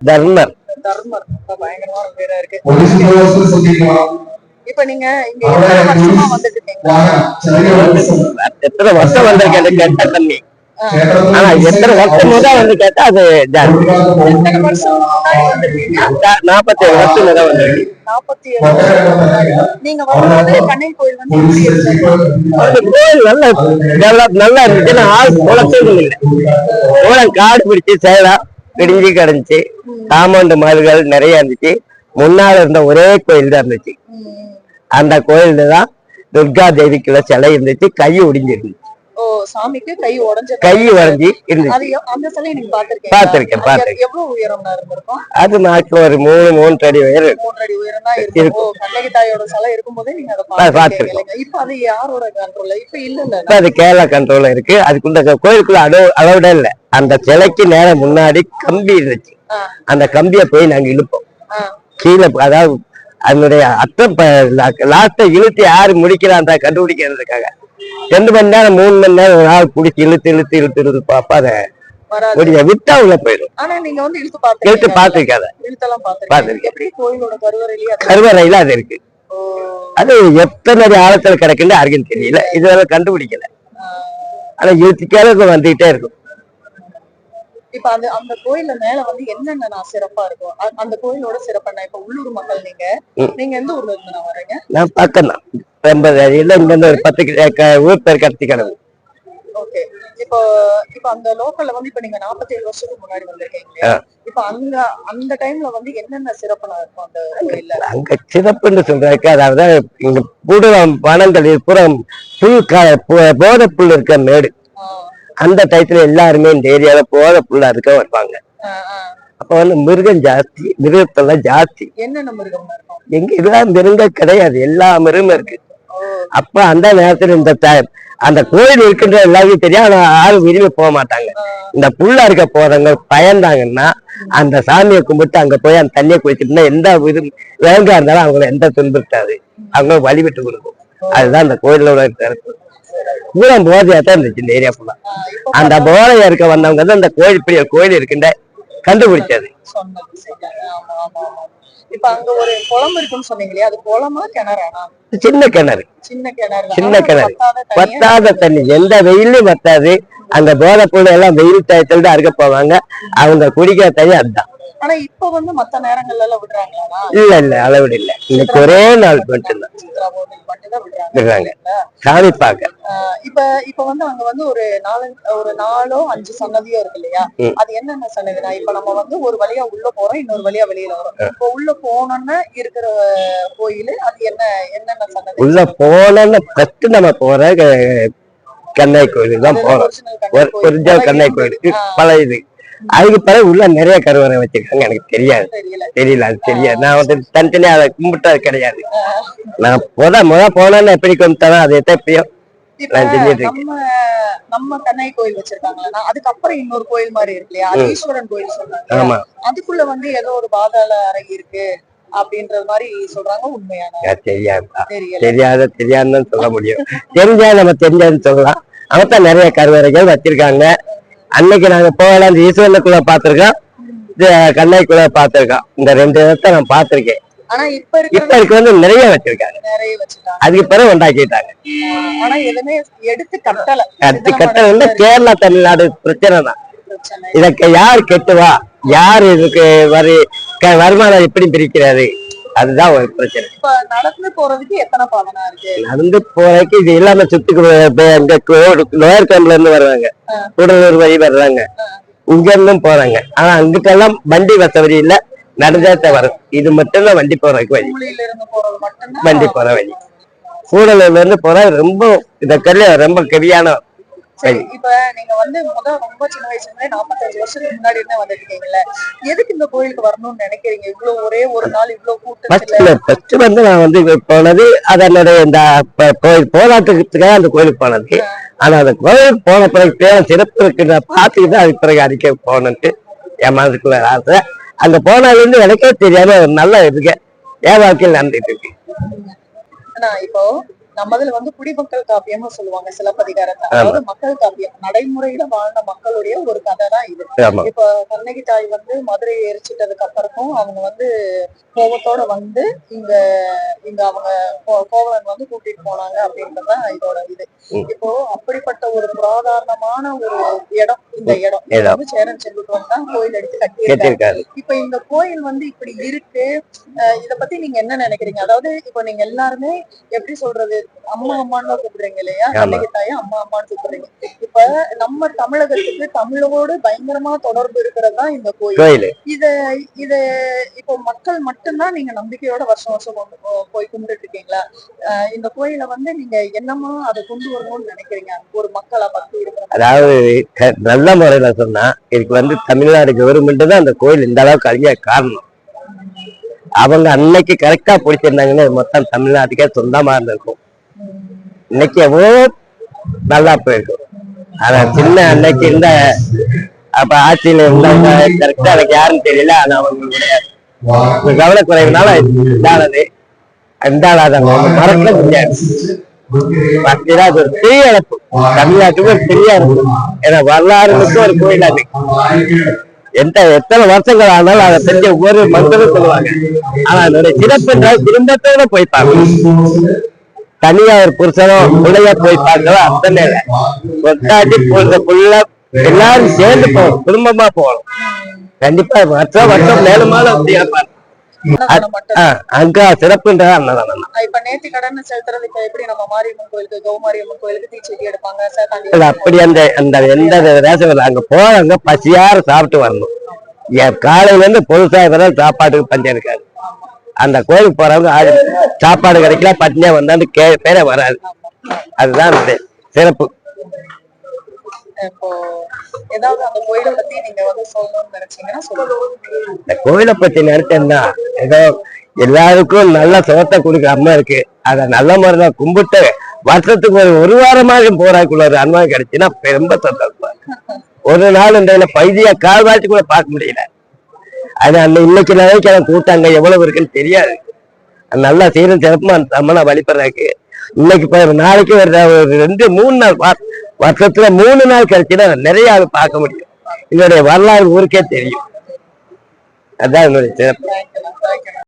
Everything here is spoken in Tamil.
தர்மர். தர்மர். பயங்கரமான பேரா இருக்கு. இப்ப நீங்க இங்க எத்தனை வருஷம் வந்திருக்கேன் கேட்டா தண்ணி ஆனா எத்தனை வருஷம் முதல் வந்து கேட்டா அது ஜாஸ்தி நாற்பத்தி ஏழு வருஷம் முதல் வந்திருக்கு நல்லா நல்லா இருந்துச்சு ஆள் குளச்சதும் இல்லை. காடு பிடிச்சு சேலம் இடிஞ்சு கிடந்துச்சு. காம்பவுண்டு மதில்கள் நிறைய இருந்துச்சு. முன்னால இருந்த ஒரே கோயில் தான் இருந்துச்சு. அந்த கோயில்ல தான் துர்கா தேவிக்குள்ள சிலை இருந்துச்சு. கை ஒடிஞ்சிருந்துச்சு. சாமிக்கு கை உடைஞ்ச கை உடஞ்சி இருந்துச்சு. அந்த நீங்க பாத்திருக்கீங்க. எவ்வளவு உயரம்னா இருந்திருக்கும்? அது நாக்கு ஒரு மூணு மூணு அடி உயரம். மூன்று அடி உயரம் தான் இருக்கும். கண்ணகி தாயோட சிலை இருக்கும்போதே நீங்க அதை. பாத்திருக்கீங்க இப்ப அது யாரோட கண்ட்ரோல்ல இப்ப இல்ல இப்ப அது கேரளா கண்ட்ரோல்ல இருக்கு. அதுக்குள்ள கோயிலுக்குள்ள அளவு அளவிட இல்ல. அந்த சிலைக்கு நேரம் முன்னாடி கம்பி இருந்துச்சு. அந்த கம்பியை போய் நாங்க இழுப்போம். கீழே அதாவது அதனுடைய அத்தம் லாஸ்ட இழுத்து யாரு முடிக்கிறான் கண்டுபிடிக்கிறதுக்காக. ரெண்டு மணி நேரம் மூணு மணி நேரம் ஒரு ஆள் பிடிச்சி இழுத்து இழுத்து இழுத்து இழுத்து பாப்பா அதை விட்டா உள்ள போயிடும். ஆனா நீங்க வந்து இழுத்து இழுத்து பார்த்திருக்கேன். கருவறையில அது இருக்கு. அது எத்தனை ஆழத்துல கிடக்குன்னு யாருக்கும் தெரியல. இதுவரை கண்டுபிடிக்கல. ஆனா இழுத்துக்கால வந்துகிட்டே இருக்கும். இப்ப அந்த அந்த கோயில்ல மேல வந்து என்னென்ன நான் சிறப்பா இருக்கும் அந்த கோயிலோட சிறப்பு என்ன இப்ப உள்ளூர் மக்கள் நீங்க. நீங்க எந்த ஊர்ல இருந்து நான் வரீங்க? நான் பக்கம் தான் எண்பது அடியில் இங்க இருந்து ஒரு பத்து ஊர் பேர் கடத்தி கிடக்கு ஓகே. இப்போ இப்ப அந்த லோக்கல்ல வந்து இப்ப நீங்க 47 வருஷத்துக்கு முன்னாடி வந்திருக்கீங்க. இப்ப அங்க அந்த டைம்ல வந்து என்னென்ன சிறப்பு நான் இருக்கும் அந்த கோயில்ல? அங்க சிறப்புன்னு சொல்றதுக்கு அதாவது இங்க புடுவம் வனங்கள் புறம் புல் போதை புல் இருக்க மேடு. அந்த டயத்துல எல்லாருமே இந்த ஏரியால போதை புல்லா இருக்க வருவாங்க. அப்ப வந்து மிருகம் ஜாஸ்தி மிருகத்தெல்லாம் ஜாஸ்தி. மிருகம் எங்க இதெல்லாம் மிருகம் கிடையாது எல்லா மிருகமும் இருக்கு. அப்ப அந்த நேரத்துல இந்த அந்த கோயில் இருக்கின்ற எல்லாருக்கும் தெரியும் ஆனா யாரும் விரும்பி போக மாட்டாங்க. இந்த புல்லா இருக்க போறவங்க பயந்தாங்கன்னா அந்த சாமியை கும்பிட்டு அங்க போய் அந்த தண்ணியை குளிச்சுட்டுனா எந்த விரும்பி விலங்கா இருந்தாலும் அவங்கள எந்த துன்புறுத்தாது. அவங்க வழிவிட்டு கொடுக்கும். அதுதான் அந்த கோயிலோட சிறப்பு. பூரா போதையா தான் இருந்துச்சு இந்த ஏரியா ஃபுல்லா அந்த போதையா இருக்க வந்தவங்க தான் அந்த கோயில் ஒரு கோயில் இருக்குன்ற கண்டுபிடிச்சது. இப்ப அங்க ஒரு குளம் இருக்குன்னு சொன்னீங்க இல்லையா? அது குளமா கிணறானா சின்ன கிணறு. சின்ன கிணறு சின்ன கிணறு. வத்தாத தண்ணி. எந்த வெயிலும் வத்தாது அந்த போதை புள்ள எல்லாம் வெயில் டயத்துல தான் அறுக்க போவாங்க. அவங்க குடிக்கிற தண்ணி அதுதான். ஆனா இப்ப வந்து மத்த நேரங்கள்ல எல்லாம் விடுறாங்களா இல்ல இல்ல அளவிட இல்ல. இன்னைக்கு ஒரே நாள் மட்டும்தான். விடுறாங்க? சாமி பார்க்க ஆஹ் இப்ப இப்ப வந்து அங்க வந்து ஒரு நாலு ஒரு நாலோ அஞ்சு சன்னதியோ இருக்கு இல்லையா. அது என்னென்ன சன்னதினா இப்ப நம்ம வந்து ஒரு வழியா உள்ள போறோம் இன்னொரு வழியா வெளியில வரோம். இப்ப உள்ள போனோம்னா இருக்கிற கோயில் அது என்ன என்னென்ன சன்னதி? உள்ள போனோம்னு ஃபர்ஸ்ட் நம்ம போற கண்ணை கோயிலுக்கு தான் போறோம். ஒரு ஒரிஜினல் கண்ணை கோயிலுக்கு பழைய இது. அதுக்கு பிறகு உள்ள நிறைய கருவறை வச்சிருக்காங்க. எனக்கு தெரியாது. தெரியல. அது தெரியாது. நான் வந்து தனித்தனியா அதை கும்பிட்டது கிடையாது. நான் முத முத போனேன்னு எப்படி கும்பிட்டாலும் அதை எப்பயும் இப்ப நான் செஞ்சுட்டு இருக்கேன். நம்ம நம்ம கண்ணை கோயில் வச்சிருக்காங்களா அதுக்கப்புறம் இன்னொரு கோயில் மாதிரி இருக்கு இல்லையா? ஈஸ்வரன் கோயில் சொல்றாங்க ஆமா. அதுக்குள்ள வந்து ஏதோ ஒரு பாதாள அறை இருக்கு அப்படின்றது மாதிரி சொல்றாங்க உண்மையான தெரியாது? தெரியாத தெரியாதுன்னு சொல்ல முடியும். தெரிஞ்சா நம்ம தெரிஞ்சதுன்னு சொல்லலாம். அவத்தான் நிறைய கருவறைகள் வச்சிருக்காங்க. அன்னைக்கு நாங்க போகலாம் இந்த ஈஸ்வரனுக்குள்ள பாத்திருக்கோம் கண்ணைக்குள்ள பாத்திருக்கோம் இந்த ரெண்டு இடத்த நான் பார்த்திருக்கேன். ஆனா இப்ப இருக்கு வந்து நிறைய வச்சிருக்காங்க. அதுக்கு பிறகு உண்டாக்கிட்டாங்க. எடுத்து கட்டல. வந்து கேரளா தமிழ்நாடு பிரச்சனை தான். இதற்கு யார் கெட்டுவா? யார் இதுக்கு வரி வருமானம் எப்படி பிரிக்கிறாரு? அதுதான் ஒரு பிரச்சனை. நடந்து போறதுக்கு எத்தனை பாதனா இருக்கு? நடந்து போறதுக்கு இது எல்லாமே சுத்தி லோயர் கேம்ப்ல இருந்து வர்றாங்க கூடலூர் வழி வர்றாங்க. இங்க இருந்தும் போறாங்க. ஆனா அங்கிட்டெல்லாம் வண்டி வசதி இல்ல. நடந்தாத்த வரும். இது மட்டும்தான் வண்டி போறதுக்கு வழி. வண்டி போற வழி. கூடலூர்ல இருந்து போற ரொம்ப இந்த கல்ல ரொம்ப கெவியான சரி இப்ப நீங்க வந்து முத ரொம்ப சின்ன வயசுல இருந்தே நாற்பத்தஞ்சு வருஷத்துக்கு முன்னாடி இருந்தே வந்துருக்கீங்கல்ல எதுக்கு இந்த கோயிலுக்கு வரணும்னு நினைக்கிறீங்க? இவ்வளவு ஒரே ஒரு நாள் இவ்வளவு ஃபர்ஸ்ட்ல ஃபர்ஸ்ட் வந்து நான் வந்து போனது அதனுடைய இந்த கோயில் போராட்டத்துக்காக அந்த கோயிலுக்கு போனது. ஆனா அந்த கோயிலுக்கு போன பிறகு தேவை சிறப்பு இருக்குன்ற பார்த்துட்டு தான் அதுக்கு பிறகு அடிக்க போனன்ட்டு என் மனதுக்குள்ள ஆசை. அங்க போனதுல இருந்து எனக்கே தெரியாம நல்ல இருக்கு என் வாழ்க்கையில் நடந்துட்டு இருக்கு ஆனா நம்மதுல வந்து குடிமக்கள் காப்பியம்னு சொல்லுவாங்க சிலப்பதிகாரத்தை அதாவது மக்கள் காப்பியம். நடைமுறையில வாழ்ந்த மக்களுடைய ஒரு கதை தான் இது இப்ப கண்ணகி தாய் வந்து மதுரையை எரிச்சிட்டதுக்கு அப்புறமும் அவங்க வந்து கோபத்தோட வந்து இங்க இங்க அவங்க கோவலன் வந்து கூட்டிட்டு போனாங்க அப்படின்றதுதான் இதோட இது. இப்போ அப்படிப்பட்ட ஒரு புராதாரணமான ஒரு இடம் இந்த இடம். வந்து சேரன் செல்வன் தான் கோயில் எடுத்து கட்டியிருக்காரு. இப்ப இந்த கோயில் வந்து இப்படி இருக்கு. இத பத்தி நீங்க என்ன நினைக்கிறீங்க? அதாவது இப்ப நீங்க எல்லாருமே எப்படி சொல்றது? அம்மா அம்மான்னு கூப்பிடுறீங்க இல்லையா. கண்ணகி தாயை அம்மா அம்மான்னு கூப்பிடுறீங்க இப்ப நம்ம தமிழகத்துக்கு தமிழோடு பயங்கரமா தொடர்பு இருக்கிறது இந்த கோயில். இத இத இப்போ மக்கள் மட்டும்தான் நீங்க நம்பிக்கையோட வருஷம் வருஷம் கொண்டு போய் கும்பிட்டு இருக்கீங்களா? இந்த கோயிலை வந்து நீங்க என்னமா அதை கொண்டு வரணும்னு நினைக்கிறீங்க? ஒரு மக்களா பக்தி இருக்கிற அதாவது நல்ல முறையில சொன்னா இதுக்கு வந்து தமிழ்நாடு கவர்மெண்ட் தான் அந்த கோயில் இந்த அளவுக்கு அழிய காரணம். அவங்க அன்னைக்கு கரெக்டா பிடிச்சிருந்தாங்கன்னா மொத்தம் தமிழ்நாட்டுக்கே சொந்தமா இருந்திருக்கும். இன்னைக்கு நல்லா போயிடும் ஆனா சின்ன அன்னைக்கு இருந்த அப்ப ஆட்சியில இருந்தவங்க கரெக்டா எனக்கு யாருன்னு தெரியல ஆனா அவங்களுடைய ஒரு கவனக்குறைவுனால இதானது இந்தாளாதவங்க மறக்க முடியாது. பார்த்தீங்கன்னா அது ஒரு பெரிய இழப்பு. தமிழ்நாட்டுக்கு ஒரு பெரிய இழப்பு. ஏன்னா வரலாறுக்கு ஒரு கோயில் அது. எந்த எத்தனை வருஷங்கள் ஆனாலும் அதை தெரிஞ்ச ஒவ்வொரு மக்களும் சொல்லுவாங்க. ஆனா அதனுடைய சிறப்பு என்றால் குடும்பத்தோட போய் தனியா ஒரு புருஷனோ உடைய போய் பார்க்கலாம் அத்தனை இல்லை கொட்டாட்டி புள்ள புள்ள எல்லாரும் சேர்ந்து போகணும் குடும்பமா போகணும். கண்டிப்பா வருஷம் வருஷம் அங்க சிறப்புன்றது அன்னதானம் தான். இப்ப நேர்த்தி கடன் செலுத்துறது இப்ப எப்படி நம்ம மாரியம்மன் கோயிலுக்கு கௌமாரியம்மன் கோயிலுக்கு தீச்செடி எடுப்பாங்க அப்படி அந்த அந்த எந்த இல்லை. அங்க போறவங்க பசியார சாப்பிட்டு வரணும். ஏன் காலையில இருந்து வர சாப்பாட்டுக்கு பஞ்சம் இருக்காது. அந்த கோயிலுக்கு போறவங்க ஆடு சாப்பாடு கிடைக்கல பட்டினியா வந்தா அந்த கே பேரே வராது. அதுதான் அந்த சிறப்பு இந்த கோயிலை பத்தி நினைச்சேன்னா ஏதோ எல்லாருக்கும் நல்ல சுகத்தை கொடுக்குற அம்மா இருக்கு. அத நல்ல முறையில கும்பிட்டு வருஷத்துக்கு ஒரு ஒரு வாரமாக போறாக்குள்ள ஒரு அனுபவம் கிடைச்சுன்னா ரொம்ப சந்தோஷமா. ஒரு நாள் இந்த பைதியா கால்வாசி கூட பார்க்க முடியல. அது அந்த இன்னைக்கு நினைக்கிற கூட்டாங்க எவ்வளவு இருக்குன்னு தெரியாது. நல்லா சீரும் சிறப்புமா அந்த அம்மனை வழிபடுறாக்கு இன்னைக்கு நாளைக்கு ஒரு ரெண்டு மூணு நாள் வா- வருஷத்துல மூணு நாள் கழிச்சுன்னா நிறைய அது பார்க்க முடியும். என்னுடைய வரலாறு ஊருக்கே தெரியும். அதான் என்னுடைய சிறப்பு.